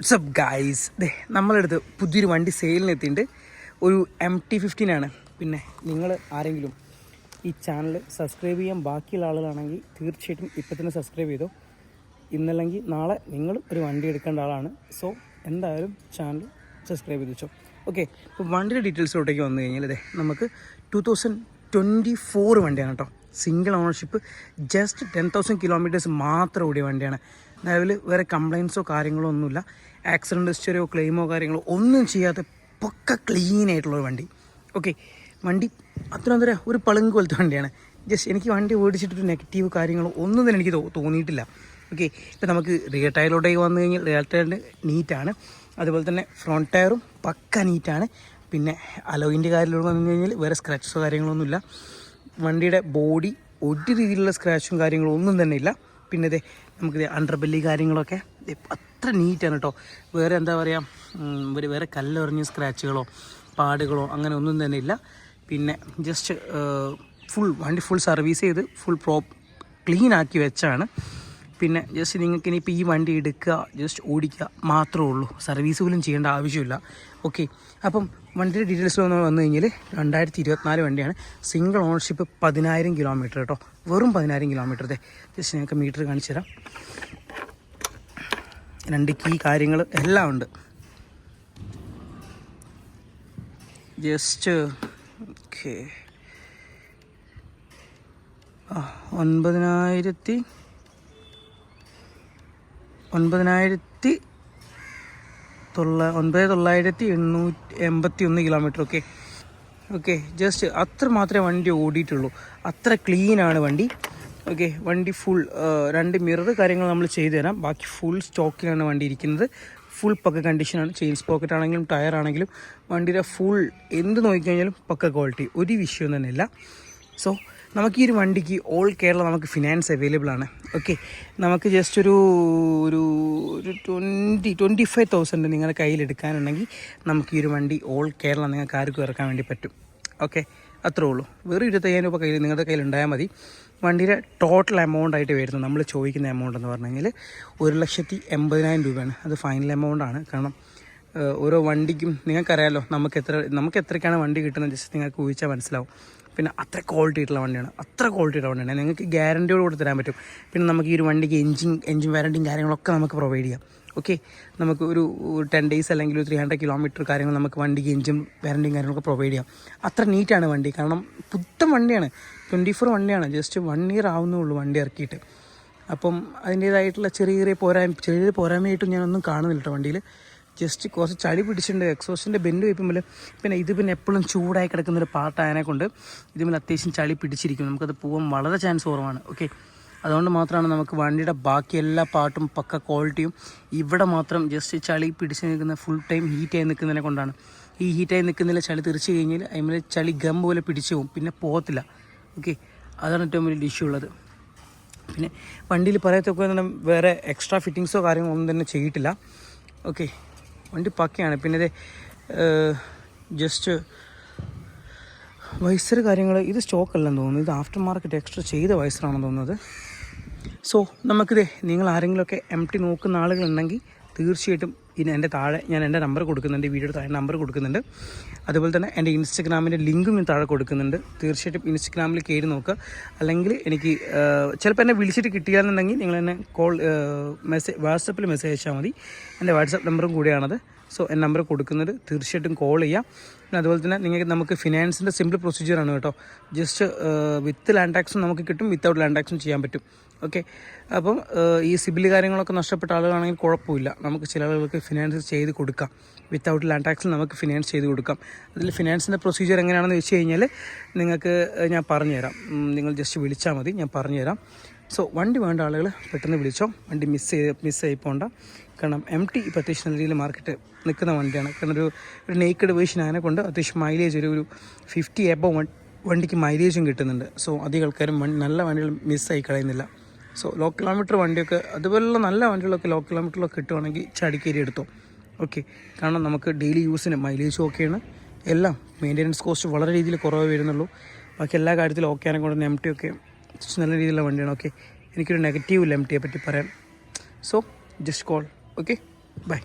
WhatsApp guys ദേ നമ്മളെടുത്ത് പുതിയൊരു വണ്ടി സെയിലിന് എത്തിയിട്ടുണ്ട്. ഒരു എം ടി ഫിഫ്റ്റീൻ ആണ്. പിന്നെ നിങ്ങൾ ആരെങ്കിലും ഈ ചാനൽ സബ്സ്ക്രൈബ് ചെയ്യാൻ ബാക്കിയുള്ള ആളുകളാണെങ്കിൽ തീർച്ചയായിട്ടും ഇപ്പം തന്നെ സബ്സ്ക്രൈബ് ചെയ്തോ. ഇന്നല്ലെങ്കിൽ നാളെ നിങ്ങൾ ഒരു വണ്ടി എടുക്കേണ്ട ആളാണ്. സോ എന്തായാലും ചാനൽ സബ്സ്ക്രൈബ് ചെയ്ത് വെച്ചോ. ഓക്കെ ഇപ്പോൾ വണ്ടിയുടെ ഡീറ്റെയിൽസിലോട്ടേക്ക് വന്നു കഴിഞ്ഞാൽ അതെ നമുക്ക് ടു തൗസൻഡ് ട്വന്റി ഫോർ വണ്ടിയാണ് കേട്ടോ. Single ownership just ten thousand kilometres മാത്രം ഓടിയ വണ്ടിയാണ്. നിലവിൽ വേറെ കംപ്ലയിൻസോ കാര്യങ്ങളോ ഒന്നുമില്ല. ആക്സിഡന്റ് ഹിസ്റ്ററിയോ ക്ലെയിമോ കാര്യങ്ങളോ ഒന്നും ചെയ്യാത്ത പൊക്ക ക്ലീൻ ആയിട്ടുള്ളൊരു വണ്ടി. ഓക്കെ വണ്ടി അത്ര എന്താ ഒരു പളുങ്ക് പോലത്തെ വണ്ടിയാണ്. ജസ്റ്റ് എനിക്ക് വണ്ടി ഓടിച്ചിട്ടൊരു നെഗറ്റീവ് കാര്യങ്ങളോ ഒന്നും തന്നെ എനിക്ക് തോന്നിയിട്ടില്ല. ഓക്കെ ഇപ്പം നമുക്ക് റിയർ ടയറിലോട്ടേക്ക് വന്നു കഴിഞ്ഞാൽ റിയർ ടയറിന്റെ നീറ്റാണ് അതുപോലെ തന്നെ ഫ്രണ്ട് ടയറും പക്ക നീറ്റാണ് പിന്നെ അലോയിന്റെ കാര്യത്തിലോട്ട് വന്നു കഴിഞ്ഞാൽ വേറെ സ്ക്രാച്ചസോ കാര്യങ്ങളൊന്നുമില്ല വണ്ടിയുടെ ബോഡി ഒരു രീതിയിലുള്ള സ്ക്രാച്ചും കാര്യങ്ങളും ഒന്നും തന്നെ ഇല്ല. പിന്നെ ഇതേ നമുക്ക് അണ്ടർബെല്ലി കാര്യങ്ങളൊക്കെ. അത്ര നീറ്റാണ് കേട്ടോ വേറെ എന്താ പറയുക ഒരു വേറെ കല്ലെറിഞ്ഞ സ്ക്രാച്ചുകളോ പാടുകളോ അങ്ങനെ ഒന്നും തന്നെ ഇല്ല. പിന്നെ ജസ്റ്റ് ഫുൾ വണ്ടി ഫുൾ സർവീസ് ചെയ്ത് ഫുൾ പ്രോ ക്ലീൻ ആക്കി വെച്ചാണ്. പിന്നെ ജസ്റ്റ് നിങ്ങൾക്ക് ഇനിയിപ്പോൾ ഈ വണ്ടി എടുക്കുക ജസ്റ്റ് ഓടിക്കുക മാത്രമേ ഉള്ളൂ. സർവീസ് പോലും ചെയ്യേണ്ട ആവശ്യമില്ല. ഓക്കെ അപ്പം വണ്ടിയുടെ ഡീറ്റെയിൽസ് വന്ന് വന്നു കഴിഞ്ഞാൽ രണ്ടായിരത്തി ഇരുപത്തിനാല് വണ്ടിയാണ്. സിംഗിൾ ഓണർഷിപ്പ് പതിനായിരം കിലോമീറ്റർ കേട്ടോ വെറും പതിനായിരം കിലോമീറ്റർ അതെ ജസ്റ്റ് ഞങ്ങൾക്ക് മീറ്റർ കാണിച്ചു തരാം. രണ്ട് കീ കാര്യങ്ങൾ എല്ലാം ഉണ്ട്. ജസ്റ്റ് ഓക്കെ ഒൻപതിനായിരത്തി ഒൻപതിനായിരത്തി തൊള്ള ഒൻപത് തൊള്ളായിരത്തി എണ്ണൂറ്റി എൺപത്തി ഒന്ന് കിലോമീറ്റർ ഓക്കെ ഓക്കെ ജസ്റ്റ് അത്ര മാത്രമേ വണ്ടി ഓടിയിട്ടുള്ളൂ. അത്ര ക്ലീനാണ് വണ്ടി. ഓക്കെ വണ്ടി ഫുൾ രണ്ട് മിറർ കാര്യങ്ങൾ നമ്മൾ ചെയ്തു തരാം. ബാക്കി ഫുൾ സ്റ്റോക്കിലാണ് വണ്ടി ഇരിക്കുന്നത്. ഫുൾ പക്ക കണ്ടീഷനാണ് ചെയിൻസ് പോക്കറ്റ് ആണെങ്കിലും ടയർ ആണെങ്കിലും വണ്ടിയുടെ ഫുൾ എന്ത് നോക്കിക്കഴിഞ്ഞാലും പക്ക ക്വാളിറ്റി ഒരു വിഷയം തന്നെ ഇല്ല. സോ നമുക്ക് ഈ ഒരു വണ്ടിക്ക് ഓൾ കേരള നമുക്ക് ഫിനാൻസ് അവൈലബിൾ ആണ്. ഓക്കെ നമുക്ക് ജസ്റ്റ് ഒരു ഒരു ഒരു ട്വന്റി ട്വന്റി ഫൈവ് തൗസൻഡ് നിങ്ങളുടെ കയ്യിൽ എടുക്കാനുണ്ടെങ്കിൽ നമുക്ക് ഈ ഒരു വണ്ടി ഓൾ കേരള നിങ്ങൾക്ക് ആർക്കും ഇറക്കാൻ വേണ്ടി പറ്റും. ഓക്കെ അത്രേ ഉള്ളൂ. വെറും ഇരുപത്തയ്യായിരം രൂപ കയ്യിൽ നിങ്ങളുടെ കയ്യിൽ ഉണ്ടായാൽ മതി. വണ്ടിയുടെ ടോട്ടൽ എമൗണ്ട് ആയിട്ട് വരുന്നത് നമ്മൾ ചോദിക്കുന്ന എമൗണ്ട് എന്ന് പറഞ്ഞെങ്കിൽ ഒരു ലക്ഷത്തി എൺപതിനായിരം രൂപയാണ്. അത് ഫൈനൽ എമൗണ്ട് ആണ്. കാരണം ഓരോ വണ്ടിക്കും നിങ്ങൾക്കറിയാലോ നമുക്ക് എത്ര നമുക്ക് എത്രയ്ക്കാണ് വണ്ടി കിട്ടുന്നത്? ജസ്റ്റ് നിങ്ങൾക്ക് ഊഹിച്ചാൽ മനസ്സിലാവും. പിന്നെ അത്ര ക്വാളിറ്റി ആയിട്ടുള്ള വണ്ടിയാണ്. അത്ര ക്വാളിറ്റി ഉള്ള വണ്ടിയാണ്. നിങ്ങൾക്ക് ഗ്യാരണ്ടിയോട് കൂടി തരാൻ പറ്റും. പിന്നെ നമുക്ക് ഈ ഒരു വണ്ടിക്ക് എഞ്ചിൻ എഞ്ചിൻ വാരണ്ടിയും കാര്യങ്ങളൊക്കെ നമുക്ക് പ്രൊവൈഡ് ചെയ്യാം. ഓക്കെ നമുക്ക് ഒരു ടെൻ ഡേയ്സ് അല്ലെങ്കിൽ ഒരു ത്രീ ഹൺഡ്രഡ് കിലോമീറ്റർ കാര്യങ്ങൾ നമുക്ക് വണ്ടിക്ക് എഞ്ചിൻ വാരണ്ടിയും കാര്യങ്ങളൊക്കെ പ്രൊവൈഡ് ചെയ്യാം. അത്ര നീറ്റാണ് വണ്ടി. കാരണം പുത്തൻ വണ്ടിയാണ്. ട്വന്റി ഫോർ വണ്ടിയാണ്. ജസ്റ്റ് വൺ ഇയർ ആവുന്നുള്ളൂ വണ്ടി ഇറക്കിയിട്ട്. അപ്പം അതിന്റേതായിട്ടുള്ള ചെറിയ ചെറിയ പോരായ്മ ചെറിയ പോരായ്മയായിട്ടും ഞാനൊന്നും കാണുന്നില്ല കേട്ടോ വണ്ടിയിൽ. ജസ്റ്റ് കുറച്ച് ചളി പിടിച്ചിട്ടുണ്ട്. എക്സോസിന്റെ ബെൻഡ് വയ്ക്കുമ്പോൾ പിന്നെ ഇത് പിന്നെ എപ്പോഴും ചൂടായി കിടക്കുന്നൊരു പാട്ടായതിനെ കൊണ്ട് ഇതിൽ അത്യാവശ്യം ചളി പിടിച്ചിരിക്കും. നമുക്കത് പോകാൻ വളരെ ചാൻസ് കുറവാണ്. ഓക്കെ അതുകൊണ്ട് മാത്രമാണ് നമുക്ക് വണ്ടിയുടെ ബാക്കി എല്ലാ പാട്ടും പക്ക ക്വാളിറ്റിയും ഇവിടെ മാത്രം ജസ്റ്റ് ചളി പിടിച്ച് നിൽക്കുന്ന ഫുൾ ടൈം ഹീറ്റായി നിൽക്കുന്നതിനെ കൊണ്ടാണ്. ഈ ഹീറ്റായി നിൽക്കുന്നതിൽ ചളി തെറിച്ച് കഴിഞ്ഞാൽ അതിൽ ചളി ഗം പോലെ പിടിച്ചു പോകും. പിന്നെ പോകത്തില്ല. ഓക്കെ അതാണ് ഏറ്റവും വലിയ ഇഷ്യൂ ഉള്ളത്. പിന്നെ വണ്ടിയിൽ പറയത്തൊക്കെ വേറെ എക്സ്ട്രാ ഫിറ്റിങ്സോ കാര്യങ്ങളോ ഒന്നും തന്നെ ചെയ്തിട്ടില്ല. ഓക്കെ വണ്ടി പക്കയാണ് പിന്നെ ഇത് ജസ്റ്റ് വൈസർ കാര്യങ്ങൾ ഇത് സ്റ്റോക്ക് അല്ലെന്ന് തോന്നുന്നു. ഇത് ആഫ്റ്റർ മാർക്കറ്റ് എക്സ്ട്രാ ചെയ്ത വൈസറാണെന്ന് തോന്നുന്നത്. സോ നമുക്കിത് നിങ്ങൾ ആരെങ്കിലുമൊക്കെ എം ടി നോക്കുന്ന ആളുകളുണ്ടെങ്കിൽ തീർച്ചയായിട്ടും ഇനി എന്റെ താഴെ ഞാൻ എന്റെ നമ്പർ കൊടുക്കുന്നുണ്ട് വീഡിയോയുടെ താഴെ നമ്പർ കൊടുക്കുന്നുണ്ട്. അതുപോലെ തന്നെ എന്റെ ഇൻസ്റ്റഗ്രാമിന്റെ ലിങ്കും ഞാൻ താഴെ കൊടുക്കുന്നുണ്ട്. തീർച്ചയായിട്ടും ഇൻസ്റ്റഗ്രാമിൽ കയറി നോക്കുക. അല്ലെങ്കിൽ എനിക്ക് ചിലപ്പോൾ എന്നെ വിളിച്ചിട്ട് കിട്ടിയാന്നുണ്ടെങ്കിൽ നിങ്ങൾ എന്നെ കോൾ മെസ്സേജ് വാട്സപ്പിൽ മെസ്സേജ് അയച്ചാൽ മതി. എന്റെ വാട്സപ്പ് നമ്പറും കൂടിയാണത്. സോ നമ്പർ കൊടുക്കുന്നത് തീർച്ചയായിട്ടും കോൾ ചെയ്യാം. പിന്നെ അതുപോലെ തന്നെ നിങ്ങൾക്ക് നമുക്ക് ഫിനാൻസിന്റെ സിമ്പിൾ പ്രൊസീജിയറാണ് കേട്ടോ. ജസ്റ്റ് വിത്ത് ലാൻഡ് ടാക്സും നമുക്ക് കിട്ടും വിത്തൗട്ട് ലാൻഡ് ടാക്സും ചെയ്യാൻ പറ്റും. ഓക്കെ അപ്പം ഏഹ്, ഈ സിബിൽ കാര്യങ്ങളൊക്കെ നഷ്ടപ്പെട്ട ആളുകളാണെങ്കിൽ കുഴപ്പമില്ല. നമുക്ക് ചില ആളുകൾക്ക് ഫിനാൻസ് ചെയ്ത് കൊടുക്കാം. വിത്തൗട്ട് ലാൻഡ് ടാക്സിൽ നമുക്ക് ഫിനാൻസ് ചെയ്ത് കൊടുക്കാം. അതിൽ ഫിനാൻസിന്റെ പ്രൊസീജിയർ എങ്ങനെയാണെന്ന് വെച്ച് കഴിഞ്ഞാൽ നിങ്ങൾക്ക് ഞാൻ പറഞ്ഞുതരാം. നിങ്ങൾ ജസ്റ്റ് വിളിച്ചാൽ മതി ഞാൻ പറഞ്ഞുതരാം. സോ വണ്ടി വേണ്ട ആളുകൾ പെട്ടെന്ന് വിളിച്ചോ. വണ്ടി മിസ് ചെയ്ത് മിസ്സായി പോകണ്ട കാരണം എം ടി ഇപ്പോൾ അത്യാവശ്യം നല്ല രീതിയിൽ മാർക്കറ്റ് നിൽക്കുന്ന വണ്ടിയാണ്. കാരണം ഒരു ഒരു നെയ്ക്കഡ് വേർഷൻ അതിനെ കൊണ്ട് അത്യാവശ്യം മൈലേജ് ഒരു ഒരു ഫിഫ്റ്റി എബോ വണ്ടിക്ക് മൈലേജും കിട്ടുന്നുണ്ട്. സോ അധികം ആൾക്കാരും നല്ല വണ്ടികൾ മിസ്സായി കളയുന്നില്ല. സോ ലോ കിലോമീറ്റർ വണ്ടിയൊക്കെ അതുപോലുള്ള നല്ല വണ്ടികളൊക്കെ ലോ കിലോമീറ്ററിലൊക്കെ കിട്ടുവാണെങ്കിൽ ചടിക്കേരി എടുത്തോ. ഓക്കെ കാരണം നമുക്ക് ഡെയിലി യൂസിന് മൈലേജും ഓക്കെയാണ് എല്ലാം മെയിന്റെനൻസ് കോസ്റ്റ് വളരെ രീതിയിൽ കുറവ് വരുന്നുള്ളൂ. ബാക്കി എല്ലാ കാര്യത്തിലും ഓക്കെ ആണെങ്കിൽ കൊണ്ട് എം ടി ഒക്കെ നല്ല രീതിയിലുള്ള വണ്ടിയാണ്. ഓക്കെ എനിക്കൊരു നെഗറ്റീവ് ഇല്ല എം ടിയെ പറ്റി പറയാൻ so just call okay bye